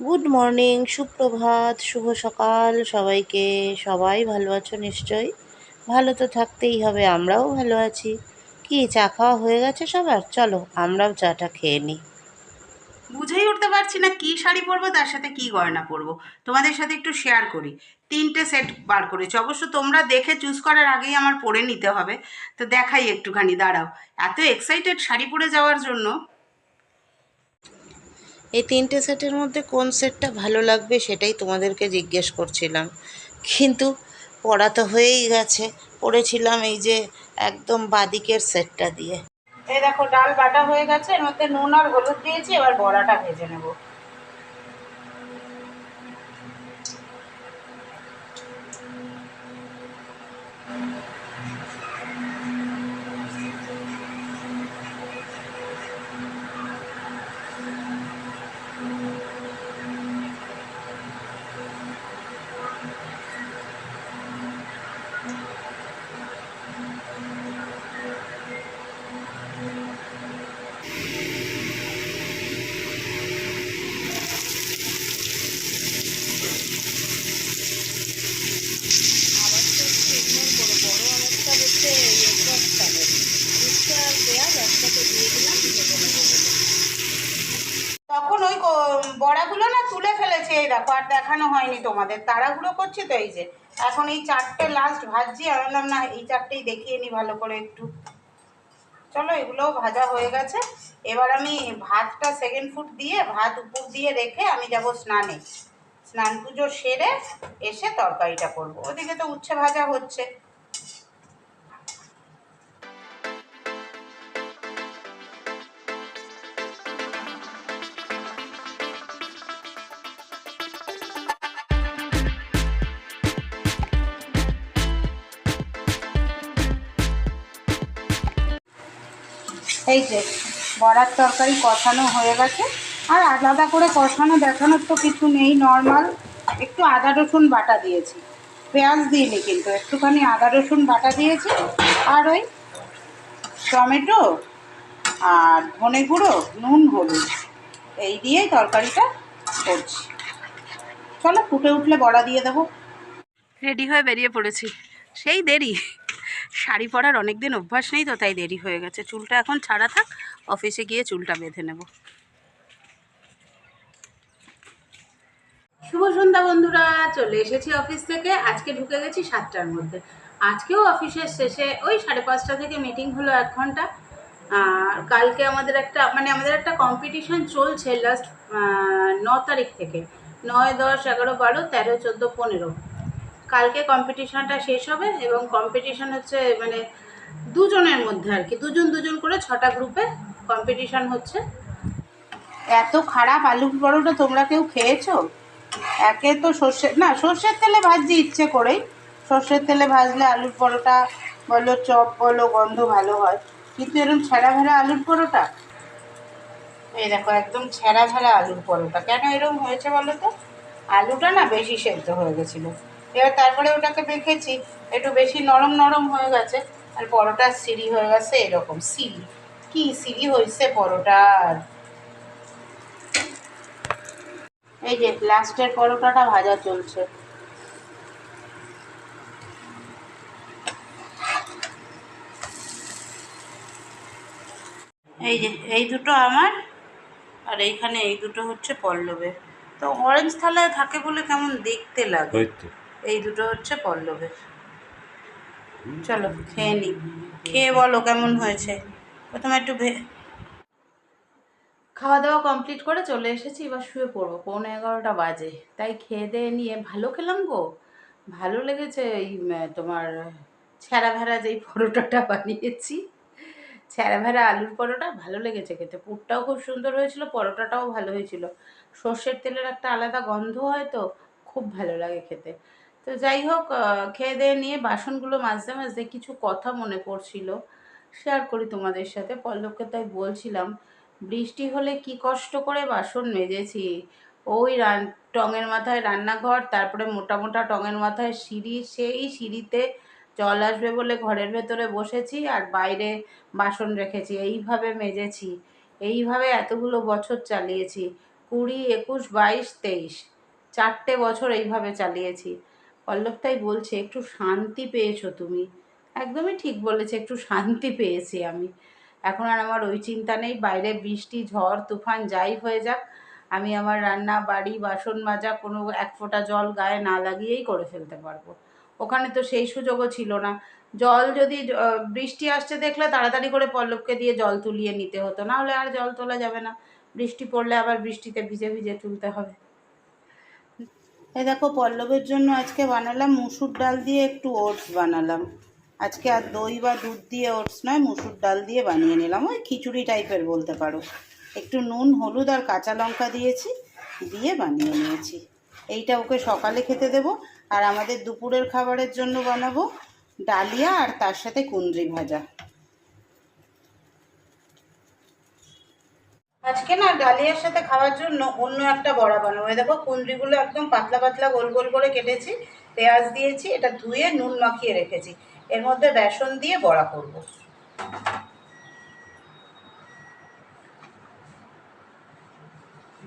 Good morning সুপ্রভাত, শুভ সকাল, সবাইকে। সবাই ভালো আছো নিশ্চয়ই? ভালো তো থাকতেই হবে, আমরাও ভালো আছি। কি, চা খাওয়া হয়ে গেছে সবার? চলো, আমরাও চাটা খেয়ে নিই। বুঝেই উঠতে পারছি না কি শাড়ি পরবো, তার সাথে কি গয়না পরবো। তোমাদের সাথে একটু শেয়ার করি। তিনটে সেট বার করেছি। অবশ্য তোমরা দেখে চুজ করার আগেই আমার পরে নিতে হবে। তো দেখাই একটুখানি, দাঁড়াও। এত এক্সাইটেড শাড়ি পরে যাওয়ার জন্য এই তিনটে সেটের মধ্যে কোন সেটটা ভালো লাগবে সেটাই তোমাদেরকে জিজ্ঞেস করছিলাম। কিন্তু পড়া তো হয়েই গেছে, পড়েছিলাম এই যে একদম বাদিকের সেটটা দিয়ে। এই দেখো, ডাল বাটা হয়ে গেছে, এর মধ্যে নুন আর হলুদ দিয়েছি, এবার বড়াটা ভেজে নেব। দেখো, আর দেখানো হয়নি তোমাদের। তাড়াগুলো করছি তো এই যে। এখন এই চারটে লাস্ট ভাজছি আমি বললাম না, এই চারটেই দেখিয়ে নি ভালো করে একটু। চলো, এগুলোও ভাজা হয়ে গেছে। এবার আমি ভাতটা সেকেন্ড ফুড দিয়ে, ভাত উপর দিয়ে রেখে আমি যাব স্নানে। স্নান পুজো সেরে এসে তরকারিটা করব। ওদিকে তো উচ্ছে ভাজা হচ্ছে। এই যে, বড়ার তরকারি কষানো হয়ে গেছে। আর আলাদা করে কষানো দেখানোর তো কিছু নেই নর্মাল একটু আদা, রসুন বাটা দিয়েছি। পেঁয়াজ দিইনি কিন্তু, একটুখানি আদা, রসুন বাটা দিয়েছি। আর ওই টমেটো আর ধনে গুঁড়ো, নুন হলুদ, এই দিয়েই তরকারিটা করছি। চলো ফুটে উঠলে বড়া দিয়ে দেবো। রেডি হয়ে বেরিয়ে পড়েছি। সেই দেরি। শাড়ি পরার অনেক দিন অভ্যাস নেই তো, তাই দেরি হয়ে গেছে। চুলটা এখন ছাড়া থাক, অফিসে গিয়ে চুলটা বেঁধে নেব। শুভ সন্ধ্যা বন্ধুরা, চলে এসেছি অফিস থেকে। আজকে ঢুকে গেছি সাতটার মধ্যে। আজকেও অফিসের শেষে ওই সাড়ে পাঁচটা থেকে মিটিং হলো এক ঘণ্টা। আর কালকে আমাদের একটা মানে আমাদের একটা কম্পিটিশন চলছে লাস্ট ন তারিখ থেকে। নয়, দশ, এগারো, বারো, তেরো, চোদ্দ, পনেরো। কালকে কম্পিটিশনটা শেষ হবে এবং কম্পিটিশন হচ্ছে মানে দুজনের মধ্যে আর কি, দুজন দুজন করে ছটা গ্রুপে কম্পিটিশন হচ্ছে। এত খারাপ আলুর পরোটা তোমরা কেউ খেয়েছো? একে তো সর্ষে, না, সর্ষের তেলে ভাজছি ইচ্ছে করেই। সর্ষের তেলে ভাজলে আলুর পরোটা বলো, চপ বলো, গন্ধ ভালো হয়। কিন্তু এরকম ছেঁড়া ভেড়া আলুর পরোটা? এই দেখো, একদম ছেঁড়া ভেড়া আলুর পরোটা। কেন এরকম হয়েছে বলো তো? আলুটা না বেশি সেদ্ধ হয়ে গেছিল। এবার তারপরে ওটাকে মেখেছি, একটু বেশি নরম নরম হয়ে গেছে, আর পরোটার সিঁড়ি হয়ে গেছে এরকম সিঁড়ি কি সিঁড়ি হয়েছে পরোটার? এই যে লাস্টের পরোটাটা ভাজা চলছে। এই যে, এই দুটো আমার, আর এইখানে এই দুটো হচ্ছে পল্লবের। তো অরেঞ্জ থালায় থাকে বলে কেমন দেখতে লাগে? এই দুটো হচ্ছে পল্লবের। চলো খেয়ে নিই খেয়ে বলো কেমন হয়েছে। প্রথমে একটু ভে খাওয়া দাওয়া কমপ্লিট করে চলে এসেছি এবার শুয়ে পড়ব। পৌনে এগারোটা বাজে। তাই খেয়ে দিয়ে নিয়ে ভালো খেলাম গো। ভালো লেগেছে এই তোমার ছেঁড়া ভেড়া যেই পরোটাটা বানিয়েছি। ছেঁড়া ভেড়া আলুর পরোটা ভালো লেগেছে খেতে। পুরটাও খুব সুন্দর হয়েছিল পরোটাটাও ভালো হয়েছিল। সর্ষের তেলের একটা আলাদা গন্ধ হয় তো খুব ভালো লাগে খেতে। তো যাই হোক খেয়ে দিয়ে নিয়ে বাসনগুলো মাজতে মাজতে কিছু কথা মনে পড়ছিল। শেয়ার করি তোমাদের সাথে। পল্লবকে তাই বলছিলাম, বৃষ্টি হলে কি কষ্ট করে বাসন মেজেছি? ওই রান, টঙের মাথায় রান্নাঘর, তারপরে মোটা মোটা টঙের মাথায় সিঁড়ি, সেই সিঁড়িতে জল আসবে বলে ঘরের ভেতরে বসেছি আর বাইরে বাসন রেখেছি। এইভাবে মেজেছি। এইভাবে এতগুলো বছর চালিয়েছি। কুড়ি, একুশ, বাইশ, তেইশ, চারটে বছর এইভাবে চালিয়েছি। পল্লব তাই বলছে, একটু শান্তি পেয়েছ তুমি। একদমই ঠিক বলেছে, একটু শান্তি পেয়েছি আমি। এখন আর আমার ওই চিন্তা নেই, বাইরে বৃষ্টি, ঝড়, তুফান যাই হয়ে যাক, আমি আমার রান্না, বাড়ি, বাসন মাজা, কোনো এক ফোঁটা জল গায়ে না লাগিয়েই করে ফেলতে পারব। ওখানে তো সেই সুযোগও ছিল না। জল যদি বৃষ্টি আসছে দেখলে তাড়াতাড়ি করে পল্লবকে দিয়ে জল তুলিয়ে নিতে হতো, না হলে আর জল তোলা যাবে না। বৃষ্টি পড়লে আবার বৃষ্টিতে ভিজে ভিজে তুলতে হবে। এই দেখো পল্লবের জন্য আজকে বানালাম মুসুর ডাল দিয়ে একটু ওটস বানালাম। আজকে আর দই বা দুধ দিয়ে ওটস নয়, মুসুর ডাল দিয়ে বানিয়ে নিলাম। ওই খিচুড়ি টাইপের বলতে পারো। একটু নুন, হলুদ আর কাঁচা লঙ্কা দিয়েছি, দিয়ে বানিয়ে নিয়েছি। এইটা ওকে সকালে খেতে দেবো। আর আমাদের দুপুরের খাবারের জন্য বানাবো ডালিয়া আর তার সাথে কুন্দ্রি ভাজা। আজকে না ডালিয়ার সাথে খাওয়ার জন্য অন্য একটা বড়া বানাবো। দেখো কুন্দ্রিগুলো একদম পাতলা পাতলা গোল গোল করে কেটেছি। পেঁয়াজ দিয়েছি, এটা ধুয়ে নুন মাখিয়ে রেখেছি। এর মধ্যে বেসন দিয়ে বড়া করব।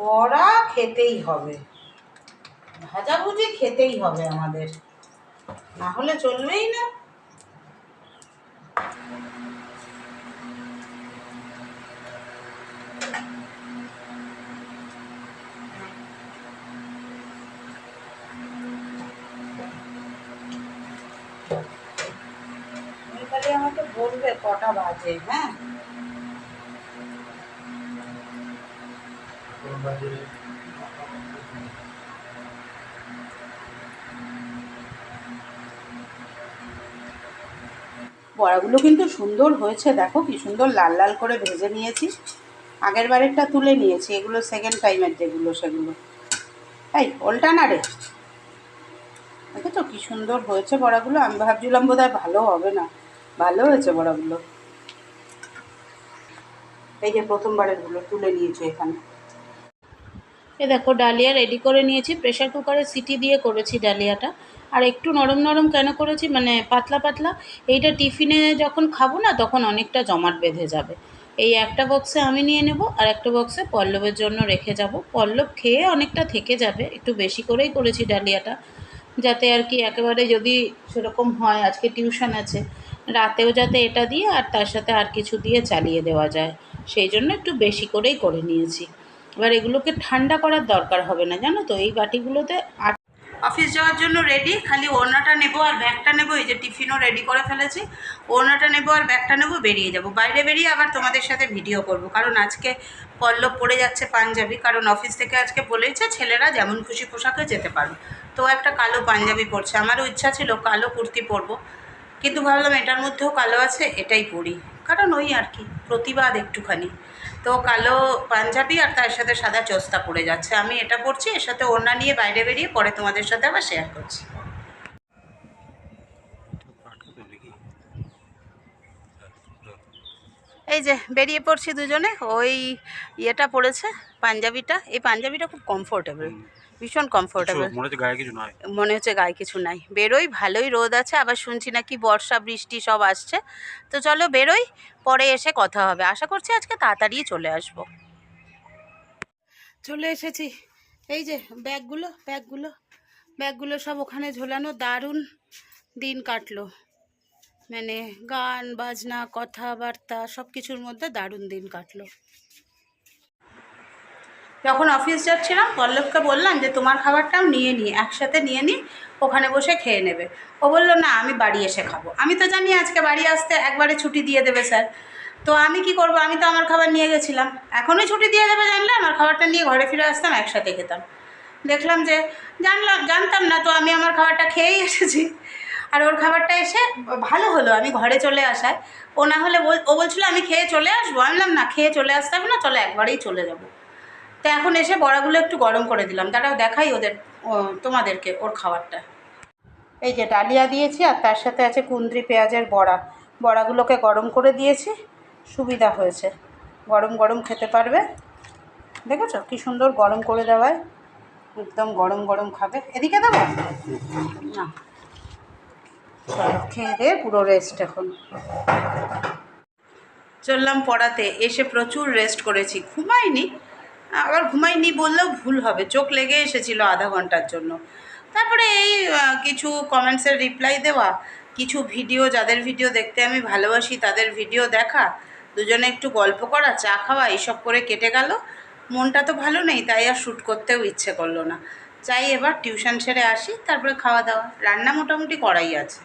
বড়া খেতেই হবে। ভাজাভুজি খেতেই হবে আমাদের। না হলে চলবেই না তুমি খালি আমাকে বলবে কটা বাজে হ্যাঁ? বড়াগুলো কিন্তু সুন্দর হয়েছে, দেখো কি সুন্দর লাল লাল করে ভেজে নিয়েছি। আগের বারেরটা তুলে নিয়েছি, এগুলো সেকেন্ড টাইমের যেগুলো সেগুলো। এই, ওলটা না রে? দেখো তো কি সুন্দর হয়েছে বড়াগুলো? আমি ভাবছিলাম বোধ হয় ভালো হবে না। ভালো হয়েছে বড়াগুলো? এই যে প্রথমবারেরগুলো তুলে নিয়েছি এখানে। এ দেখো, ডালিয়া রেডি করে নিয়েছি। প্রেশার কুকারে সিটি দিয়ে করেছি ডালিয়াটা। আর একটু নরম নরম কেন করেছি? মানে পাতলা পাতলা। এইটা টিফিনে যখন খাব না, তখন অনেকটা জমাট বেঁধে যাবে। এই একটা বক্সে আমি নিয়ে নেব, আর একটা বক্সে পল্লবের জন্য রেখে যাব। পল্লব খেয়ে অনেকটা থেকে যাবে। একটু বেশি করেই করেছি ডালিয়াটা। যাতে আর কি একেবারে যদি সেরকম হয়, আজকে টিউশন আছে। রাতেও যাতে এটা দিয়ে আর তার সাথে আর কিছু দিয়ে চালিয়ে দেওয়া যায়। সেই জন্য একটু বেশি করেই করে নিয়েছি। এবার এগুলোকে ঠান্ডা করার দরকার হবে না, জানো তো? এই বাটিগুলোতে অফিস যাওয়ার জন্য রেডি খালি ওড়নাটা নেব আর ব্যাগটা নেব, এই যে টিফিনও রেডি করে ফেলেছি। ওড়নাটা নেব আর ব্যাগটা নেব, বেরিয়ে যাব। বাইরে বেরিয়ে আবার তোমাদের সাথে ভিডিও করব, কারণ আজকে পল্লব পড়ে যাচ্ছে পাঞ্জাবি, কারণ অফিস থেকে আজকে বলেছে ছেলেরা যেমন খুশি পোশাকে যেতে পারবে। তো একটা কালো পাঞ্জাবি পরছে। আমারও ইচ্ছা ছিল কালো কুর্তি পরবো। কিন্তু ভাবলাম এটার মধ্যেও কালো আছে, এটাই পরি। কারণ ওই আর কি, প্রতিবাদ একটুখানি। তো কালো পাঞ্জাবি আর তার সাথে সাদা চোস্তা পড়ে যাচ্ছে। আমি এটা পরছি, এর সাথে ওড়না নিয়ে বাইরে বেরিয়ে পরে তোমাদের সাথে আবার শেয়ার করছি। এই যে, বেরিয়ে পড়ছি দুজনে, ওই ইয়েটা পড়েছে পাঞ্জাবিটা। এই পাঞ্জাবিটা খুব কমফোর্টেবল ভীষণ কমফোর্টেবল মনে হচ্ছে গায়ে কিছু নয় মনে হচ্ছে গায়ে কিছু নাই। বেরোই ভালোই রোদ আছে আবার শুনছি নাকি বর্ষা বৃষ্টি সব আসছে। তো চলো বেরোই পরে এসে কথা হবে। আশা করছি আজকে তাড়াতাড়ি চলে আসব। চলে এসেছি। এই যে ব্যাগগুলো ব্যাগগুলো ব্যাগগুলো সব ওখানে ঝোলানো। দারুণ দিন কাটলো। মানে গান বাজনা কথাবার্তা সব কিছুর মধ্যে দারুণ দিন কাটলো। যখন অফিস যাচ্ছিলাম, পল্লবকে বললাম যে, তোমার খাবারটাও নিয়ে নিই একসাথে নিয়ে নিই ওখানে বসে খেয়ে নেবে। ও বলল, না, আমি বাড়ি এসে খাব। আমি তো জানি আজকে বাড়ি আসতে একবারে ছুটি দিয়ে দেবে স্যার তো আমি কি করব? আমি তো আমার খাবার নিয়ে গেছিলাম। এখনই ছুটি দিয়ে দেবে জানলে? আমার খাবারটা নিয়ে ঘরে ফিরে আসতাম, একসাথে খেতাম। দেখলাম যে, জানলাম, জানতাম না, তো আমি আমার খাবারটা খেয়েই এসেছি। আর ওর খাবারটা এসে ভালো হলো, আমি ঘরে চলে আসায়। ও না হলে ও বলছিল, আমি খেয়ে চলে আসব। আমি না, খেয়ে চলে আসতে হবে না, চলে একবারেই চলে যাব। তো এখন এসে বড়াগুলো একটু গরম করে দিলাম। তারাও দেখাই ওদের তোমাদেরকে ওর খাবারটা। এই যে ডালিয়া দিয়েছি আর তার সাথে আছে কুন্দ্রি পেঁয়াজের বড়া। বড়াগুলোকে গরম করে দিয়েছি, সুবিধা হয়েছে। গরম গরম খেতে পারবে। দেখেছ? কি সুন্দর গরম করে দেওয়ায় একদম গরম গরম খাবে। এদিকে দেবো? না। খেয়ে দিয়ে পুরো রেস্ট এখন। চললাম পড়াতে। এসে প্রচুর রেস্ট করেছি। ঘুমাইনি। আবার ঘুমাইনি বললেও ভুল হবে, চোখ লেগে এসেছিল আধা ঘণ্টার জন্য। তারপরে এই কিছু কমেন্টসের রিপ্লাই দেওয়া, কিছু ভিডিও যাদের ভিডিও দেখতে আমি ভালোবাসি তাদের ভিডিও দেখা, দুজনে একটু গল্প করা, চা খাওয়া, এইসব করে কেটে গেল। মনটা তো ভালো নেই, তাই আর শ্যুট করতেও ইচ্ছে করল না। চাই এবার টিউশন সেরে আসি, তারপরে খাওয়া দাওয়া। রান্না মোটামুটি করাই আছে।